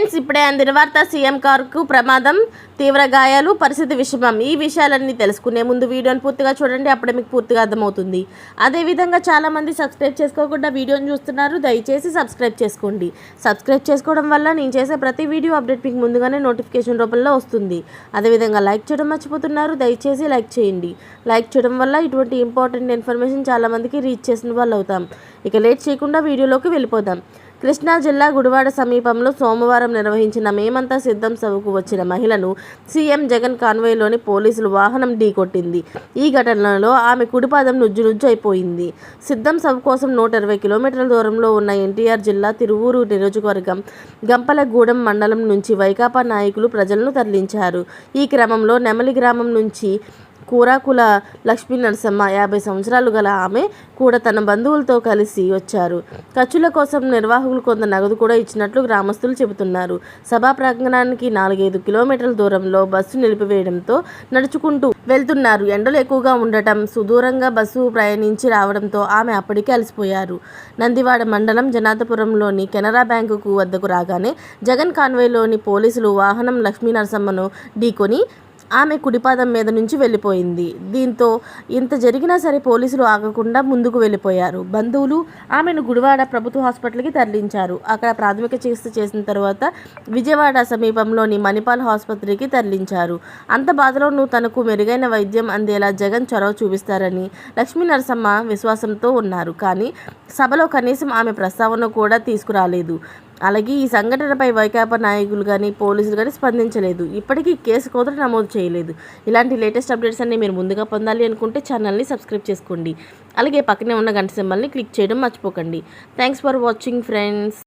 Friends ఇప్పుడే అందిన వార్త సీఎం కారుకు ప్రమాదం తీవ్ర గాయాలు పరిస్థితి విషమం. ఈ విషయాలన్నీ తెలుసుకునే ముందు వీడియోని పూర్తిగా చూడండి అప్పుడే మీకు పూర్తిగా అర్థమవుతుంది. అదేవిధంగా చాలామంది సబ్స్క్రైబ్ చేసుకోకుండా వీడియోని చూస్తున్నారు. దయచేసి సబ్స్క్రైబ్ చేసుకోండి. సబ్స్క్రైబ్ చేసుకోవడం వల్ల నేను చేసే ప్రతి వీడియో అప్డేట్ మీకు ముందుగానే నోటిఫికేషన్ రూపంలో వస్తుంది. అదేవిధంగా లైక్ చేయడం మర్చిపోతున్నారు. దయచేసి లైక్ చేయండి. లైక్ చేయడం వల్ల ఇటువంటి ఇంపార్టెంట్ ఇన్ఫర్మేషన్ చాలామందికి రీచ్ చేసిన వాళ్ళు అవుతాం ఇక లేట్ చేయకుండా వీడియోలోకి వెళ్ళిపోదాం. కృష్ణా జిల్లా గుడివాడ సమీపంలో సోమవారం నిర్వహించిన మేమంతా సిద్ధం సభకు వచ్చిన మహిళను సీఎం జగన్ కాన్వాయ్లోని పోలీసులు వాహనం ఢీకొట్టింది. ఈ ఘటనలో ఆమె కుడిపాదం నుజ్జు నుజ్జు అయిపోయింది సిద్ధం సభ కోసం నూట ఇరవై కిలోమీటర్ల దూరంలో ఉన్న ఎన్టీఆర్ జిల్లా తిరువూరు నియోజకవర్గం గంపలగూడెం మండలం నుంచి వైకాపా నాయకులు ప్రజలను తరలించారు. ఈ క్రమంలో నెమలి గ్రామం నుంచి కూరాకుల లక్ష్మీ నరసమ్మ యాభై సంవత్సరాలు గల ఆమె కూడా తన బంధువులతో కలిసి వచ్చారు. ఖర్చుల కోసం నిర్వాహకులు కొంత నగదు కూడా ఇచ్చినట్లు గ్రామస్తులు చెబుతున్నారు. సభా ప్రాంగణానికి నాలుగైదు కిలోమీటర్ల దూరంలో బస్సు నిలిపివేయడంతో నడుచుకుంటూ వెళ్తున్నారు. ఎండలు ఎక్కువగా ఉండటం సుదూరంగా బస్సు ప్రయాణించి రావడంతో ఆమె అప్పటికే అలసిపోయారు. నందివాడ మండలం జనాథపురంలోని కెనరా బ్యాంకుకు వద్దకు రాగానే జగన్ కాన్వేలోని పోలీసులు వాహనం లక్ష్మీ నరసమ్మను ఢీకొని ఆమె కుడిపాదం మీద నుంచి వెళ్ళిపోయింది. దీంతో ఇంత జరిగినా సరే పోలీసులు ఆగకుండా ముందుకు వెళ్ళిపోయారు. బంధువులు ఆమెను గుడివాడ ప్రభుత్వ హాస్పిటల్కి తరలించారు. అక్కడ ప్రాథమిక చికిత్స చేసిన తర్వాత విజయవాడ సమీపంలోని మణిపాల్ ఆసుపత్రికి తరలించారు. అంత బాధలోనూ తనకు మెరుగైన వైద్యం అందేలా జగన్ చొరవ చూపిస్తారని లక్ష్మీ నరసమ్మ విశ్వాసంతో ఉన్నారు. కానీ సభలో కనీసం ఆమె ప్రస్తావన కూడా తీసుకురాలేదు. అలాగే ఈ సంఘటనపై వైకాపా నాయకులు కానీ పోలీసులు కానీ స్పందించలేదు. ఇప్పటికీ కేసు కోతలు నమోదు చేయలేదు. ఇలాంటి లేటెస్ట్ అప్డేట్స్ అన్ని మీరు ముందుగా పొందాలి అనుకుంటే ఛానల్ని సబ్స్క్రైబ్ చేసుకోండి. అలాగే పక్కనే ఉన్న గంట సింబల్ని క్లిక్ చేయడం మర్చిపోకండి. Thanks for watching friends.